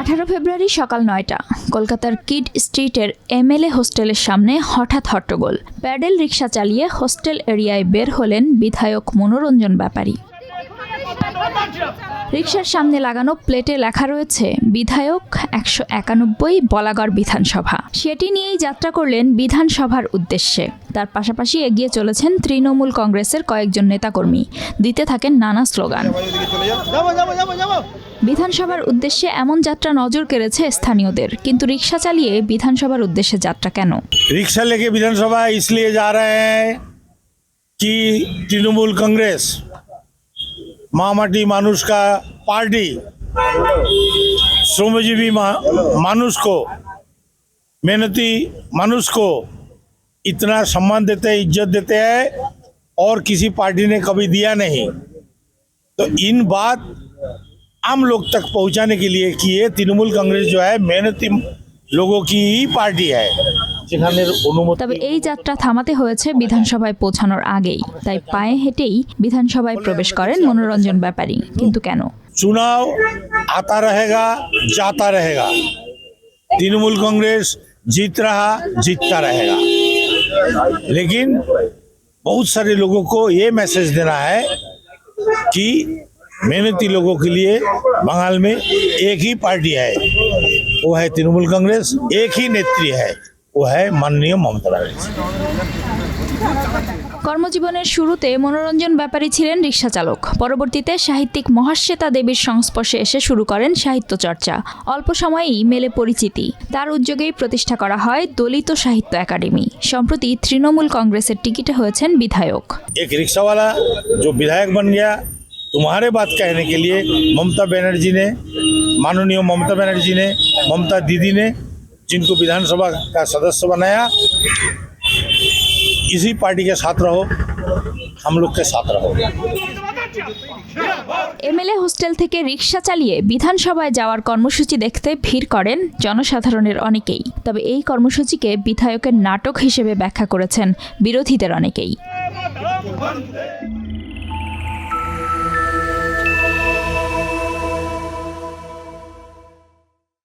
আঠারো ফেব্রুয়ারি সকাল নয়টা, কলকাতার কিড স্ট্রিটের এমএলএ হোস্টেলের সামনে হঠাৎ হট্টগোল। প্যাডেল রিক্সা চালিয়ে হোস্টেল এরিয়ায় বের হলেন বিধায়ক মনোরঞ্জন ব্যাপারী। রিক্সার সামনে লাগানো প্লেটে লেখা রয়েছে বিধায়ক একশো একানব্বই বলাগড় বিধানসভা সেটি নিয়েই যাত্রা করলেন বিধানসভার উদ্দেশ্যে তার পাশাপাশি এগিয়ে চলেছেন তৃণমূল কংগ্রেসের কয়েকজন নেতাকর্মী দিতে থাকেন নানা স্লোগান বিধানসভার উদ্দেশ্যে এমন যাত্রা নজর কেড়েছে স্থানীয়দের কিন্তু রিক্সা চালিয়ে বিধানসভার উদ্দেশ্যে যাত্রা কেন रिक्शा लेके विधानसभा इसलिए जा रहे हैं कि तृणमूल कांग्रेस मामाटी मानुष का पार्टी। श्रमजीवी मानुष को, मेहनती मानुष को इतना सम्मान देते हैं इज़्ज़त देते हैं और किसी पार्टी ने कभी दिया नहीं। तो इन बात आम लोग तक पहुँचाने के लिए कि ये तृणमूल कांग्रेस जो है, मेहनती लोगों की ही पार्टी है। যেখানের অনুমতি তবে এই যাত্রা থামাতে হয়েছে বিধানসভায় পৌঁছানোর আগেই তাই পায়ে হেঁটেই বিধানসভায় প্রবেশ করেন মনোরঞ্জন ব্যাপারী কিন্তু কেন चुनाव आता रहेगा जाता रहेगा तृणमूल कांग्रेस जीत रहा जीतता रहेगा लेकिन बहुत सारे लोगों को ये मैसेज देना है कि मेहनती लोगों के लिए बंगाल में एक ही पार्टी है वो है तृणमूल कांग्रेस एक ही नेत्री है वो है माननीय ममता बनर्जी কর্মজীবনের শুরুতে মনোরঞ্জন ব্যাপারী ছিলেন রিক্সা চালক পরবর্তীতে সাহিত্যিক মহাশ্বেতা দেবীর সংস্পর্শে এসে শুরু করেন সাহিত্য চর্চা অল্প সময়েই মেলে পরিচিতি তার উদ্যোগেই প্রতিষ্ঠা করা হয় দলিত সাহিত্য একাডেমি সম্প্রতি তৃণমূল কংগ্রেসের টিকিটে হয়েছেন বিধায়ক एक रिक्शा वाला जो विधायक बन गया तुम्हारे बात कहने के लिए ममता बनर्जी ने माननीय ममता बनर्जी ने ममता दीदी ने जिनको विधानसभा का सदस्य बनाया इसी पार्टी के साथ रहो हम लोग के साथ रहो এমএলএ হোস্টেল থেকে রিক্সা চালিয়ে বিধানসভায় যাওয়ার কর্মসূচি দেখতে ভিড় করেন জনসাধারণের অনেকেই তবে এই কর্মসূচিকে বিধায়কের নাটক হিসেবে ব্যাখ্যা করেছেন বিরোধীদের অনেকেই